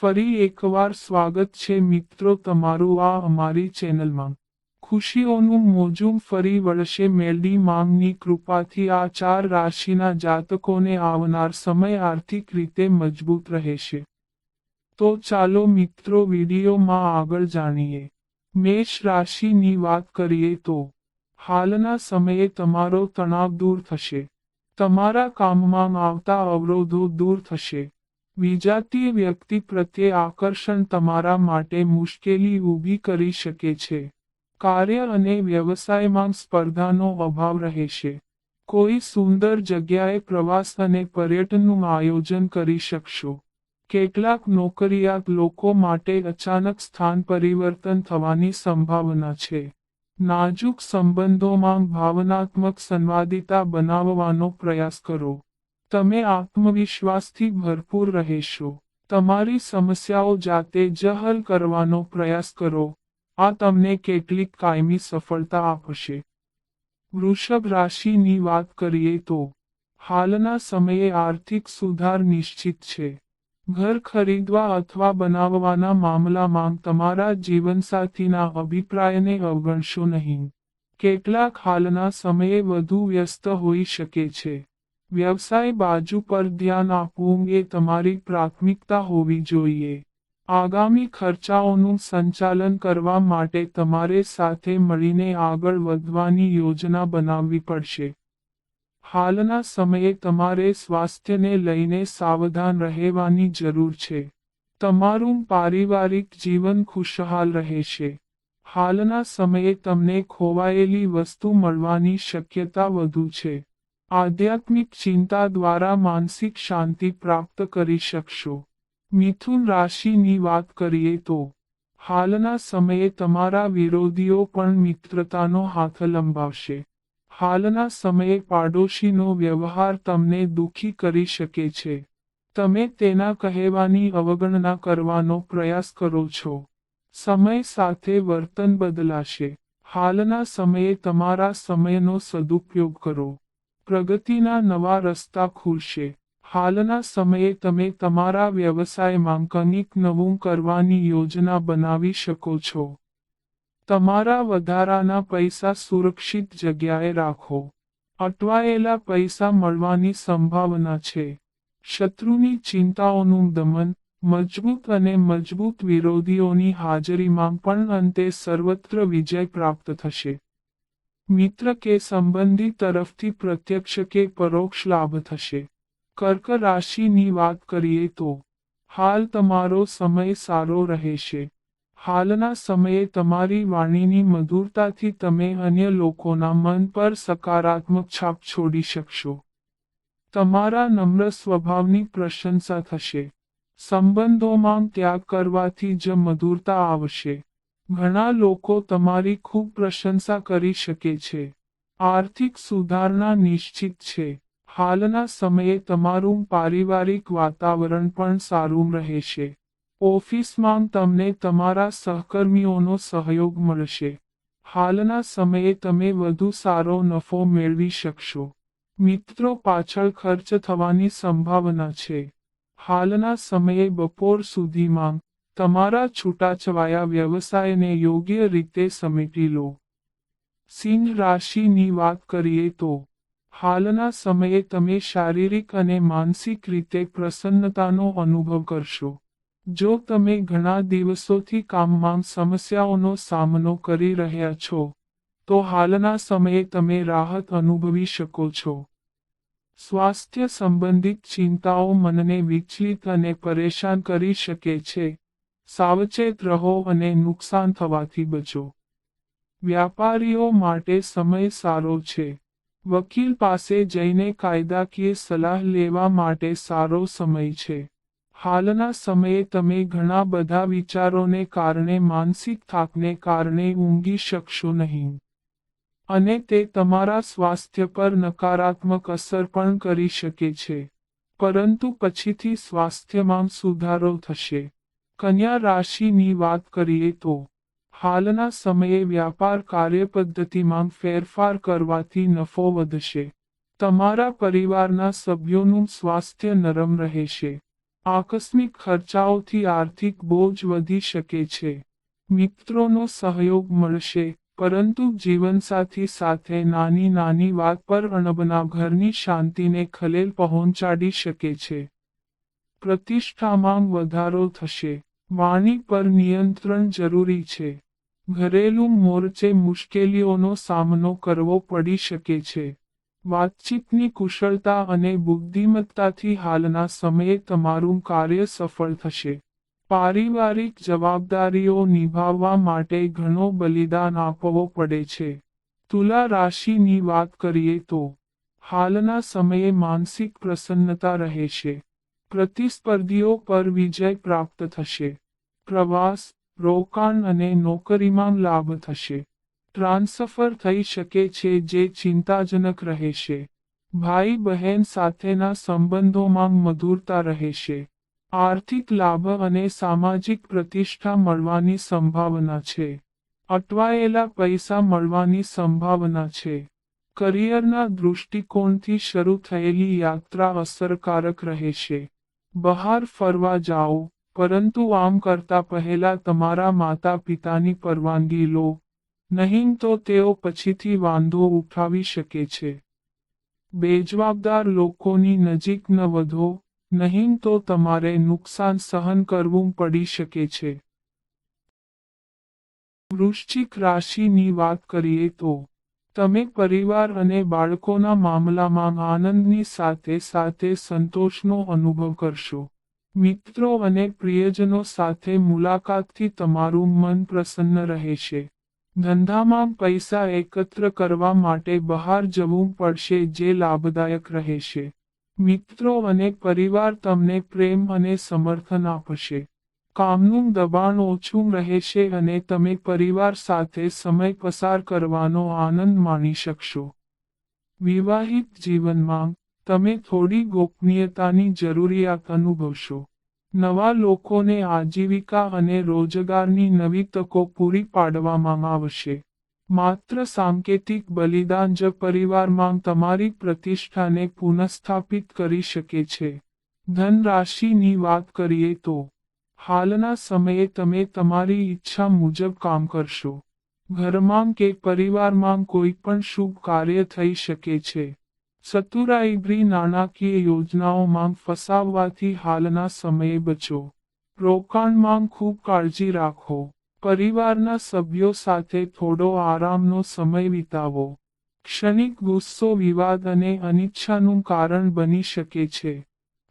ફરી એકવાર સ્વાગત છે મિત્રો તમારું આ અમારી ચેનલમાં. ખુશીઓનું મોજું ફરી વળશે મેલડી માંગની કૃપાથી આ ચાર રાશિના જાતકોને આવનાર સમય આર્થિક રીતે મજબૂત રહેશે. તો ચાલો મિત્રો વિડીયોમાં આગળ જાણીએ. મેષ રાશિની વાત કરીએ તો, હાલના સમયે તમારો તણાવ દૂર થશે. તમારા કામમાં આવતા અવરોધો દૂર થશે. વિજાતીય વ્યક્તિ પ્રત્યે આકર્ષણ તમારા માટે મુશ્કેલી ઊભી કરી શકે છે. કાર્ય અને વ્યવસાયમાં સ્પર્ધાનો અભાવ રહેશે. કોઈ સુંદર જગ્યાએ પ્રવાસ અને પર્યટનનું આયોજન કરી શકશો. કેટલાક નોકરિયાત લોકો માટે અચાનક સ્થાન પરિવર્તન થવાની સંભાવના છે. નાજુક સંબંધોમાં ભાવનાત્મક સંવાદિતા બનાવવાનો પ્રયાસ કરો. તમે આત્મવિશ્વાસથી ભરપૂર રહેશો. તમારી સમસ્યાઓ જાતે જ હલ કરવાનો પ્રયાસ કરો. આ તમને કેટલીક કાયમી સફળતા આપશે. વૃષભ રાશિની વાત કરીએ તો, હાલના સમયે આર્થિક સુધાર નિશ્ચિત છે. ઘર ખરીદવા અથવા બનાવવાના મામલામાં તમારા જીવનસાથીના અભિપ્રાયને અવગણશો નહીં. કેટલાક હાલના સમયે વધુ વ્યસ્ત હોઈ શકે છે. વ્યવસાય બાજુ પર ધ્યાન આપવું એ તમારી પ્રાથમિકતા હોવી જોઈએ. આગામી ખર્ચાઓનું સંચાલન કરવા માટે તમારે સાથે મળીને આગળ વધવાની યોજના બનાવવી પડશે. હાલના સમયે તમારે સ્વાસ્થ્યને લઈને સાવધાન રહેવાની જરૂર છે. તમારું પારિવારિક જીવન ખુશહાલ રહેશે. હાલના સમયે તમને ખોવાયેલી વસ્તુ મળવાની શક્યતા વધુ છે. આધ્યાત્મિક ચિંતા દ્વારા માનસિક શાંતિ પ્રાપ્ત કરી શકશો. મિથુન રાશિની વાત કરીએ તો, હાલના સમયે તમારા વિરોધીઓ પણ મિત્રતાનો હાથ લંબાવશે. હાલના સમયે પાડોશીનો વ્યવહાર તમને દુઃખી કરી શકે છે. તમે તેના કહેવાની અવગણના કરવાનો પ્રયાસ કરો છો. સમય સાથે વર્તન બદલાશે. હાલના સમયે તમારા સમયનો સદુપયોગ કરો. પ્રગતિના નવા રસ્તા ખુલશે. હાલના સમયે તમે તમારા વ્યવસાયમાં કંઈક નવું કરવાની યોજના બનાવી શકો છો. તમારા વધારાના પૈસા સુરક્ષિત જગ્યાએ રાખો. અટવાયેલા પૈસા મળવાની સંભાવના છે. શત્રુની ચિંતાઓનું દમન, મજબૂત અને મજબૂત વિરોધીઓની હાજરીમાં પણ અંતે સર્વત્ર વિજય પ્રાપ્ત થશે. મિત્ર કે સંબંધી તરફથી પ્રત્યક્ષ કે પરોક્ષ લાભ થશે. કર્ક રાશિની વાત કરીએ તો, હાલ તમારો સમય સારો રહેશે. હાલના સમયે તમારી વાણીની મધુરતાથી તમે અન્ય લોકોના મન પર સકારાત્મક છાપ છોડી શકશો. તમારા નમ્ર સ્વભાવની પ્રશંસા થશે. સંબંધોમાં ત્યાગ કરવાથી જ મધુરતા આવશે. ઘણા લોકો તમારી ખૂબ પ્રશંસા કરી શકે છે. આર્થિક સુધારણા નિશ્ચિત છે. હાલના સમયે તમારું પારિવારિક વાતાવરણ પણ સારું રહેશે. ઓફિસમાં તમને તમારા સહકર્મીઓનો સહયોગ મળશે. હાલના સમયે તમે વધુ સારો નફો મેળવી શકશો. મિત્રો, પાછળ ખર્ચ થવાની સંભાવના છે. હાલના સમયે બપોર સુધીમાં તમારા છૂટાછવાયા વ્યવસાયને યોગ્ય રીતે સમેટી લો. સિંહ રાશિની વાત કરીએ તો, હાલના સમયે તમે શારીરિક અને માનસિક રીતે પ્રસન્નતાનો અનુભવ કરશો. જો તમે ઘણા દિવસોથી કામમાં સમસ્યાઓનો સામનો કરી રહ્યા છો, તો હાલના સમયે તમે રાહત અનુભવી શકો છો. સ્વાસ્થ્ય સંબંધિત ચિંતાઓ મનને વિચલિત અને પરેશાન કરી શકે છે. સાવચેત રહો અને નુકસાન થવાથી બચો. વ્યાપારીઓ માટે સમય સારો છે. વકીલ પાસે જઈને કાયદાકીય સલાહ લેવા માટે સારો સમય છે. હાલના સમયે તમે ઘણા બધા વિચારોને કારણે માનસિક થાકને કારણે ઊંઘી શકશો નહીં. અને તે તમારા સ્વાસ્થ્ય પર નકારાત્મક અસર પણ કરી શકે છે. પરંતુ પછીથી સ્વાસ્થ્યમાં સુધારો થશે. કન્યા રાશિની વાત કરીએ તો, હાલના સમયે વ્યાપાર કાર્યપદ્ધતિમાં ફેરફાર કરવાથી નફો વધશે. તમારા પરિવારના સભ્યોનું સ્વાસ્થ્ય નરમ રહેશે. આકસ્મિક ખર્ચાઓથી આર્થિક બોજ વધી શકે છે. મિત્રોનો સહયોગ મળશે, પરંતુ જીવનસાથી સાથે નાની નાની વાત પર અણબના ઘરની શાંતિને ખલેલ પહોંચાડી શકે છે. પ્રતિષ્ઠામાં વધારો થશે. વાણી પર નિયંત્રણ જરૂરી છે. ઘરેલું મોરચે મુશ્કેલીઓનો સામનો કરવો પડી શકે છે. વાતચીતની કુશળતા અને બુદ્ધિમત્તાથી હાલના સમયે તમારું કાર્ય સફળ થશે. પારિવારિક જવાબદારીઓ નિભાવવા માટે ઘણો બલિદાન આપવો પડે છે. તુલા રાશિની વાત કરીએ તો, હાલના સમયે માનસિક પ્રસન્નતા રહેશે પ્રતિસ્પર્ધીઓ પર વિજય પ્રાપ્ત થશે. પ્રવાસ, રોકાણ અને નોકરીમાં લાભ થશે. ટ્રાન્સફર થઈ શકે છે જે ચિંતાજનક રહેશે. ભાઈ બહેન સાથેના સંબંધોમાં મધુરતા રહેશે. આર્થિક લાભ અને સામાજિક પ્રતિષ્ઠા મળવાની સંભાવના છે. અટવાયેલા પૈસા મળવાની સંભાવના છે. કરિયરના દૃષ્ટિકોણથી શરૂ થયેલી યાત્રા અસરકારક રહેશે. બહાર ફરવા જાઓ, પરંતુ આમ કરતા પહેલા તમારા માતા પિતાની પરવાનગી લો. નહીં તો તેઓ પછીથી વાંધો ઉઠાવી શકે છે. બેજવાબદાર લોકોની નજીક ન વધો, નહીં તો તમારે નુકસાન સહન કરવું પડી શકે છે. વૃશ્ચિક રાશિની વાત કરીએ તો તમે પરિવાર અને બાળકોના મામલામાં આનંદની સાથે સાથે સંતોષનો અનુભવ કરશો. મિત્રો અને પ્રિયજનો સાથે મુલાકાતથી તમારું મન પ્રસન્ન રહેશે. ધંધામાં પૈસા એકત્ર કરવા માટે બહાર જવું પડશે જે લાભદાયક રહેશે. મિત્રો અને પરિવાર તમને પ્રેમ અને સમર્થન આપશે. કામનું દબાણ ઓછું રહેશે અને તમે પરિવાર સાથે સમય પસાર કરવાનો આનંદ માણી શકશો. વિવાહિત જીવનમાં, તમે થોડી ગોપનીયતાની જરૂરિયાત અનુભવશો. નવા લોકોને આજીવિકા અને રોજગારની નવી તકો પૂરી પાડવામાં આવશે. માત્ર સાંકેતિક બલિદાન જ પરિવારમાં તમારી પ્રતિષ્ઠાને પુનઃસ્થાપિત કરી શકે છે. ધન રાશિની વાત કરીએ તો હાલના સમયે તમે તમારી ઈચ્છા મુજબ કામ કરશો. ઘરમાં કે પરિવારમાં કોઈ પણ શુભ કાર્ય થઈ શકે છે. ચતુરાઈભરી નાણાકીય યોજનાઓમાં ફસાવવાથી હાલના સમયે બચો. રોકાણમાં ખૂબ કાળજી રાખો. પરિવારના સભ્યો સાથે થોડો આરામનો સમય વિતાવો. ક્ષણિક ગુસ્સો વિવાદ અને અનિચ્છાનું કારણ બની શકે છે.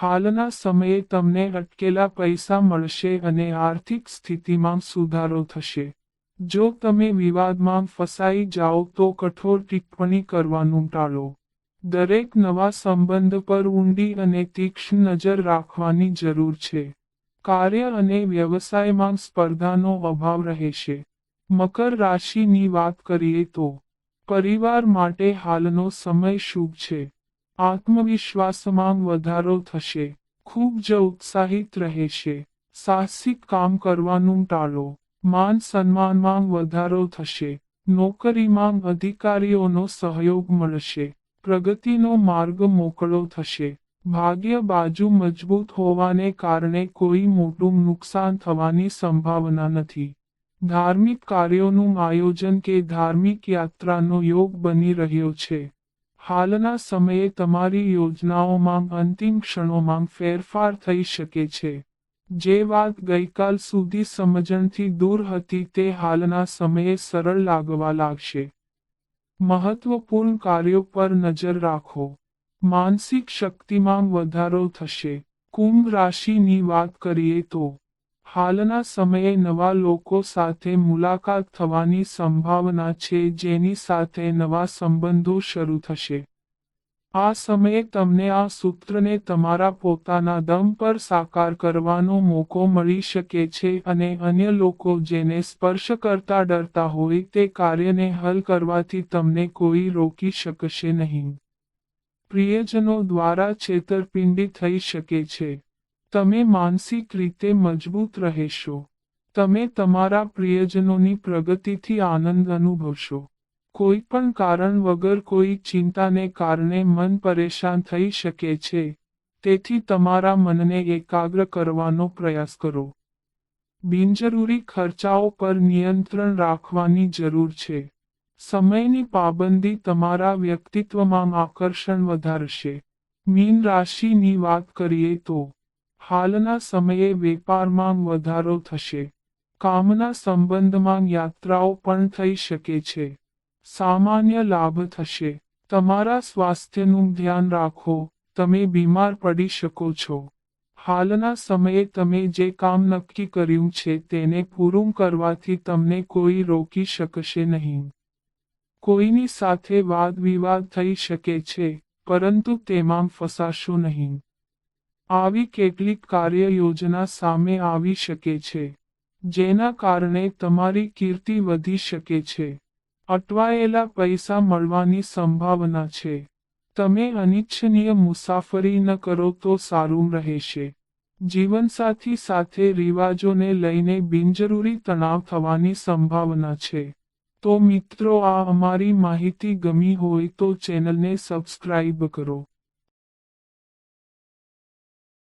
હાલના સમયે તમને અટકેલા પૈસા મળશે અને આર્થિક સ્થિતિમાં સુધારો થશે. જો તમે વિવાદમાં ફસાઈ જાઓ તો કઠોર ટિપ્પણી કરવાનું ટાળો. દરેક નવા સંબંધ પર ઊંડી અને તીક્ષ્ણ નજર રાખવાની જરૂર છે. કાર્ય અને વ્યવસાયમાં સ્પર્ધાનો અભાવ રહેશે. મકર રાશિની વાત કરીએ તો, પરિવાર માટે હાલનો સમય શુભ છે. આત્મવિશ્વાસમાં વધારો થશે. ખૂબ જ ઉત્સાહિત રહેશે. સાહસિક કામ કરવાનું ટાળો. માન સન્માનમાં વધારો થશે. નોકરીમાં અધિકારીઓનો સહયોગ મળશે. પ્રગતિનો માર્ગ મોકળો થશે. ભાગ્ય બાજુ મજબૂત હોવાને કારણે કોઈ મોટું નુકસાન થવાની સંભાવના નથી. ધાર્મિક કાર્યોનું આયોજન કે ધાર્મિક યાત્રાનો યોગ બની રહ્યો છે. હાલના સમયે તમારી યોજનાઓમાં અંતિમ ક્ષણોમાં ફેરફાર થઈ શકે છે. જે વાત ગઈકાલ સુધી સમજણથી દૂર હતી તે હાલના સમયે સરળ લાગવા લાગશે. મહત્વપૂર્ણ કાર્યો પર નજર રાખો. માનસિક શક્તિમાં વધારો થશે. કુંભ રાશિની વાત કરીએ તો હાલના સમયે નવા લોકો સાથે મુલાકાત થવાની સંભાવના છે જેની સાથે નવા સંબંધો શરૂ થશે. આ સમયે તમને આ સૂત્રને તમારા પોતાના દમ પર સાકાર કરવાનો મોકો મળી શકે છે અને અન્ય લોકો જેને સ્પર્શ કરતા ડરતા હોય તે કાર્યને હલ કરવાથી તમને કોઈ રોકી શકશે નહીં. પ્રિયજનો દ્વારા છેતરપિંડી થઈ શકે છે. તમે માનસિક રીતે મજબૂત રહેશો. તમે તમારા પ્રિયજનોની પ્રગતિથી આનંદ અનુભવશો. કોઈ પણ કારણ વગર કોઈ ચિંતાને કારણે મન પરેશાન થઈ શકે છે. તેથી તમારા મનને એકાગ્ર કરવાનો પ્રયાસ કરો. બિનજરૂરી ખર્ચાઓ પર નિયંત્રણ રાખવાની જરૂર છે. સમયની પાબંદી તમારા વ્યક્તિત્વમાં આકર્ષણ વધારશે. મીન રાશિની વાત કરીએ તો હાલના સમયે વેપારમાં વધારો થશે. કામના સંબંધમાં યાત્રાઓ પણ થઈ શકે છે. સામાન્ય લાભ થશે. તમારા સ્વાસ્થ્યનું ધ્યાન રાખો. તમે બીમાર પડી શકો છો. હાલના સમયે તમે જે કામ નક્કી કર્યું છે તેને પૂરું કરવાથી તમને કોઈ રોકી શકશે નહીં. કોઈની સાથે વાદ વિવાદ થઈ શકે છે, પરંતુ તેમાં ફસાશો નહીં. આવી કેટલીક કાર્ય યોજના સામે આવી શકે છે, જેના કારણે તમારી કીર્તિ વધી શકે છે. અટવાયેલા પૈસા મળવાની સંભાવના છે. તમે અનિચ્છનીય મુસાફરી ન કરો તો સારું રહેશે. જીવનસાથી સાથે રિવાજોને લઈને બિનજરૂરી તણાવ થવાની સંભાવના છે. તો મિત્રો, આ અમારી માહિતી ગમી હોય તો ચેનલને સબસ્ક્રાઇબ કરો.